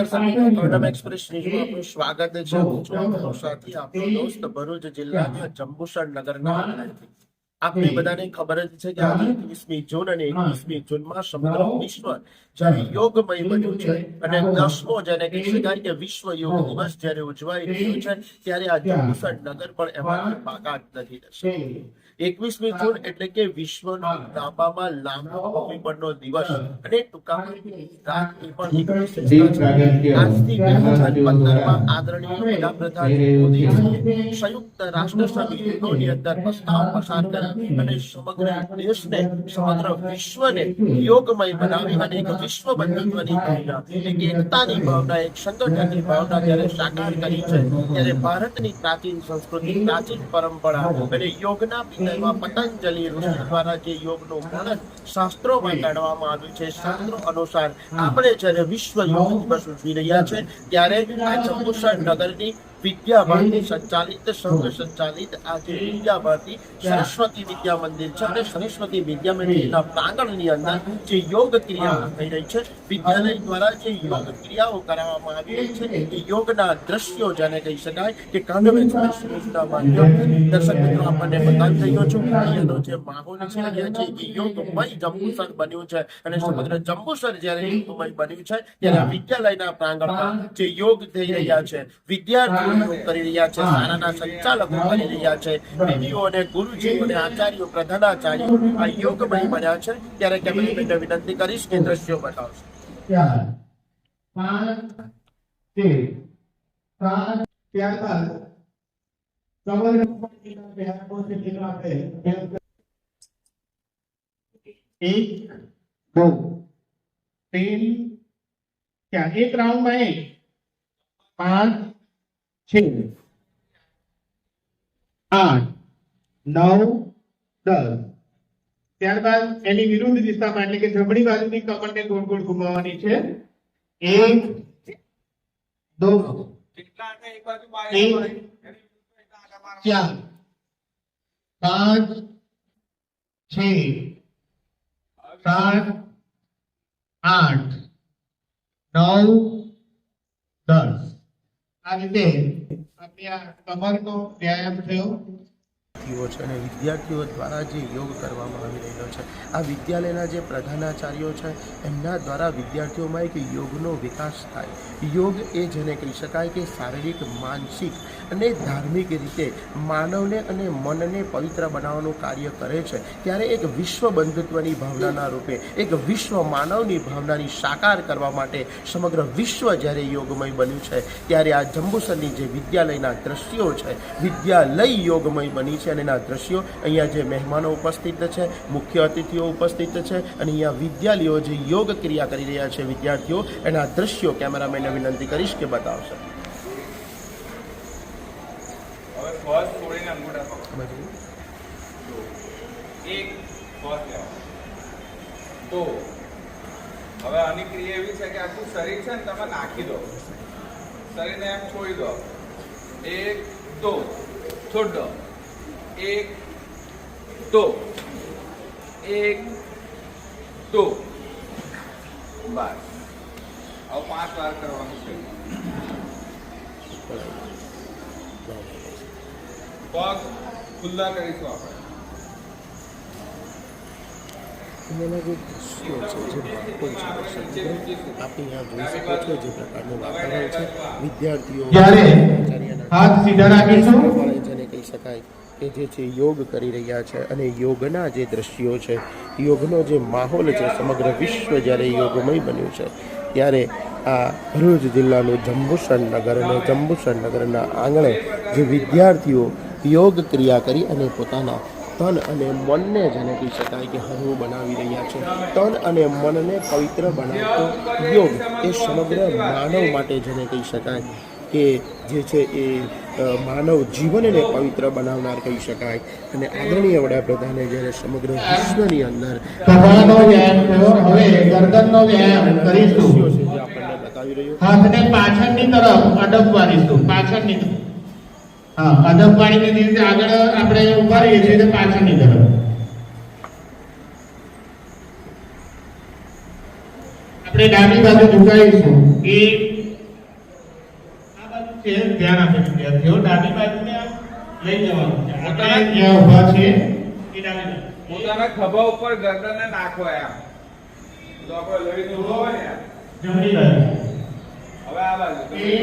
દર્શક મિત્રો એક્સપ્રેસ ન્યૂઝમાં આપનું સ્વાગત છે. હું છું આપનો સાથી આપનો દોસ્ત ભરૂચ જિલ્લાના જંબુસર નગરના આપને બધાને ખબર જ છે કે આજે એકવીસમી જૂન અને એકવીસમી જૂનમાં સમગ્ર વિશ્વ જ્યારે યોગમય બન્યું છે. અને દસમો જેને કહી શકાય કે વિશ્વ યોગ દિવસ જ્યારે ઉજવાઈ રહ્યો છે ત્યારે આ જંબુસર નગર પણ એમાંથી બાકાત નથી થશે. એકવીસમી જૂન એટલે કે વિશ્વનો લાંબામાં લાંબો ભૂમિપળનો દિવસ અને ટૂંકામાં રાત એ પણ આજથી બે હજાર પંદરમાં આદરણીય વડાપ્રધાન મોદી સંયુક્ત રાષ્ટ્ર સંઘ અંદર પ્રસ્તાવ પસાર કરી અને સમગ્ર દેશને સમગ્ર વિશ્વને યોગમય બનાવી અને એક વિશ્વ બંધુત્વની ભાવના એક એકતાની ભાવના એક સંગઠનની ભાવના જયારે સાકાર કરી છે ત્યારે ભારતની પ્રાચીન સંસ્કૃતિ પ્રાચીન પરંપરા અને યોગના વિષયમાં પતંજલિ ઋષિ દ્વારા જે યોગનું વર્ણન શાસ્ત્રોમાં કાઢવામાં આવ્યું છે શાસ્ત્રો અનુસાર આપણે જ્યારે વિશ્વ યોગ દિવસ ઉજવી રહ્યા છે ત્યારે આ જંબુસર નગરની વિદ્યા ભારતી સંચાલિત સંઘ સંચાલિત આ જે વિદ્યાભારતી સરસ્વતી વિદ્યા મંદિર છે અને સરસ્વતી વિદ્યા મંદિરના પ્રાંગણની અંદર જે યોગ ક્રિયા થઈ રહી છે વિદ્યાલય દ્વારા જે યોગ ક્રિયાઓ કરાવવામાં આવી રહી છે એ યોગના દ્રશ્યો જેને કહી શકાય કે કાંડવ એક્સપ્રેસ માધ્યમ દર્શક મિત્રો આપણને બતાવી રહ્યો છું અહીંયાનો જે માહોલ છે અહીંયા જે યોગમય જંબુસર બન્યું છે અને સમગ્ર જંબુસર જ્યારે યોગમય બન્યું છે ત્યારે વિદ્યાલયના પ્રાંગણમાં જે યોગ થઈ રહ્યા છે વિદ્યાર્થીઓ યોગ કરી રહ્યા છે શાળાના સંચાલકો કરી રહ્યા છે દીદીઓ અને ગુરુજીઓ અને આચાર્યો પ્રધાનાચાર્યો આ યોગમય બન્યા છે ત્યારે કેમેરામેનને વિનંતી કરીશ કે દ્રશ્યો બતાવશે ચાર પાંચ તેર સાત ત્યારબાદ કમર ઉપર કેટલા બેહાડો છે તેનો આપણે એક દો तीन क्या एक राउंड में एक पांच छ આઠ, નવ, દસ. ત્યારબાદ એની વિરુદ્ધ દિશામાં એટલે કે જમણી બાજુની કમરને ગોળ ગોળ ઘુમાવવાની છે. એક, દો ચાર, પાંચ, છ, સાત, આઠ, નવ આ રીતે આપણે આ કમરનો વ્યાયામ થયો. વિદ્યાર્થીઓ છે અને વિદ્યાર્થીઓ દ્વારા જે યોગ કરવામાં આવી રહ્યો છે. આ વિદ્યાલયના જે પ્રધાનાચાર્યો છે, એમના દ્વારા વિદ્યાર્થીઓમાં એક યોગનો વિકાસ થાય. યોગ એ જેને કહી શકાય કે શારીરિક, માનસિક અને ધાર્મિક રીતે માનવને અને મનને પવિત્ર બનાવવાનું કાર્ય કરે છે. ત્યારે એક વિશ્વ બંધુત્વની ભાવનાના રૂપે, એક વિશ્વ માનવની ભાવનાની સાકાર કરવા માટે સમગ્ર વિશ્વ જ્યારે યોગમય બન્યું છે, ત્યારે આ જંબુસરની જે વિદ્યાલયના દ્રશ્યો છે, વિદ્યાલય યોગમય બની છે અને એના દ્રશ્યો અહીંયા જે મહેમાનો ઉપસ્થિત છે મુખ્ય અતિથિઓ ઉપસ્થિત છે અને અહીંયા વિદ્યાલયો જે યોગ ક્રિયા કરી રહ્યા છે વિદ્યાર્થીઓ એના દ્રશ્યો કેમેરામેનને વિનંતી કરીશ કે બતાવશે. તો હવે આની ક્રિયા એવી છે કે આખું શરીર છે ને તમે નાખી દો. શરીરને એમ છોડી દો. એક દો. છોડ દો. એક તો. એક તો. બસ હવે પાંચ વાર કરવાનું છે. પગ ખુલ્લા કરીશું આપણે. વિદ્યાર્થીઓ હાથ સીધા રાખીશું. કહી શકાય. કે જે છે, યોગ કરી રહ્યા છે અને યોગના જે દ્રશ્યો છે, યોગનો જે માહોલ છે, સમગ્ર વિશ્વ જ્યારે યોગમય બન્યું છે, ત્યારે આ ભરૂચ જિલ્લાનું જંબુસર નગર અને જંબુસર નગરના આંગણે જે વિદ્યાર્થીઓ યોગ ક્રિયા કરી અને પોતાના તન અને મનને જેને કહી શકાય કે હળવું બનાવી રહ્યા છે, તન અને મનને પવિત્ર બનાવતો યોગ એ સમગ્ર માનવ માટે જેને કહી શકાય કે જે છે એ માનવ જીવનને પવિત્ર બનાવનાર કહી શકાય. અને આદરણીય વડાપ્રધાને જ્યારે સમગ્ર વિશ્વની અંદર ગરદનનો વ્યાયામ કરીશું. હાથને પાછળની તરફ અડકવાડીશું પાછળની તરફ. હા અડપ રીતે આગળ આપણે ઊભા રહીએ છીએ પાછળની તરફ. આપણે ડાબી બાજુ ઝુકાવીશું. એક છે ધ્યાન આપે વિદ્યાર્થીઓ. ડાબી બાજુને લઈ જવાનું છે. આપણે જ્યાં ઊભા છે. એ ડાબી પોતાના ખભા ઉપર ગરદનને નાખો એમ. તો આપણે લઈને ઊભો હોય ને જમણી બાજુ. હવે આ બાજુ. એ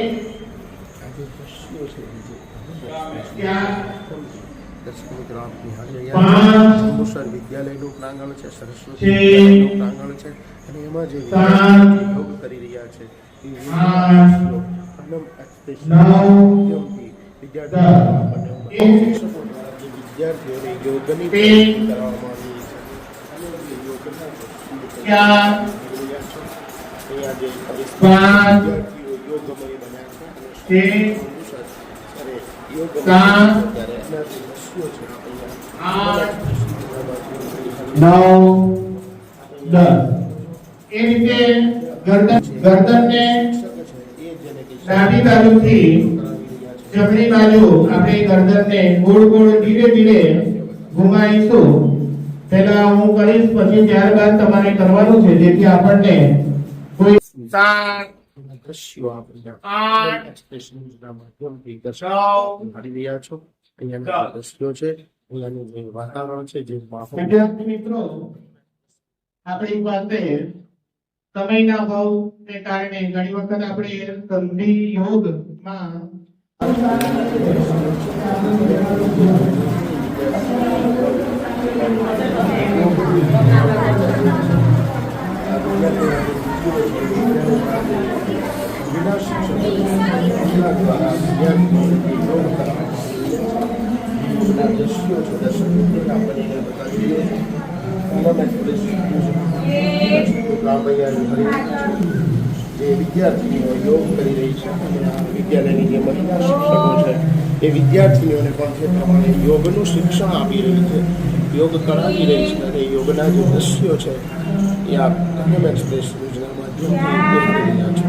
આ જે દ્રશ્યો છે જે સામે. ત્યાં દર્શક મિત્રો આપ નિહાળી રહ્યા પાંચ છો. જંબુસર વિદ્યાલયનું પ્રાંગણ છે સરસ્વતી પ્રાંગણ છે અને એમાં જે યોગ કરી રહ્યા છે એ the જે વિદ્યાર્થીઓને યોગની બે. આવી છે રીતે ગરદન ગરદનને ડાબી બાજુથી જમણી બાજુ આપણે ગરદનને ગોળ ગોળ ધીરે ધીરે ઘુમાઈશું પહેલા હું કરીશ પછી ત્યારબાદ તમારે કરવાનું છે જેથી આપણને કોઈ સાત વાતાવરણ છે જે મિત્રો આપણી પાસે સમયના અભાવને કારણે ઘણી વખત આપણે સંધિ યોગમાં વિના શિક્ષકો જે વિદ્યાર્થીનીઓ યોગ કરી રહી છે વિદ્યાલયની જે મહિલા શિક્ષકો છે, એ વિદ્યાર્થીનીઓને પણ તે પ્રમાણે યોગનું શિક્ષણ આપી રહી છે, યોગ કરાવી રહી છે અને યોગના જે દ્રશ્યો છે, એ આ કન્યમ એક્સપ્રેસ યોજના માધ્યમથી કરી રહ્યા છે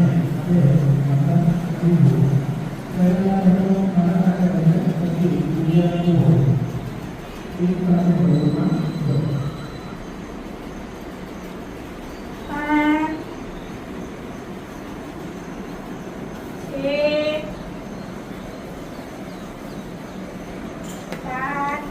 પાંચ એક સાત આઠ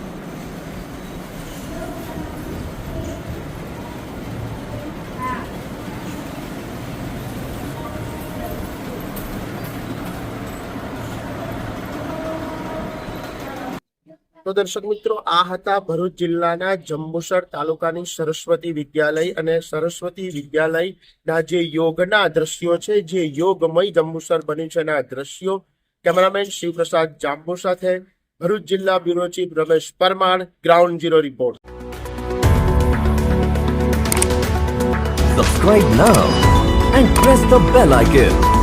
તો મિત્રો, આ હતા ભરૂચ જિલ્લાના જંબુસર તાલુકાની સરસ્વતી વિદ્યાલય અને સરસ્વતી વિદ્યાલયના જે યોગના દ્રશ્યો છે, જે યોગમય જંબુસર બન્યું છે એના દ્રશ્યો કેમેરામેન શિવપ્રસાદ જાંબુ સાથે ભરૂચ જિલ્લા bureau chief Ramesh Parmar, ground zero report Subscribe now and press the bell icon.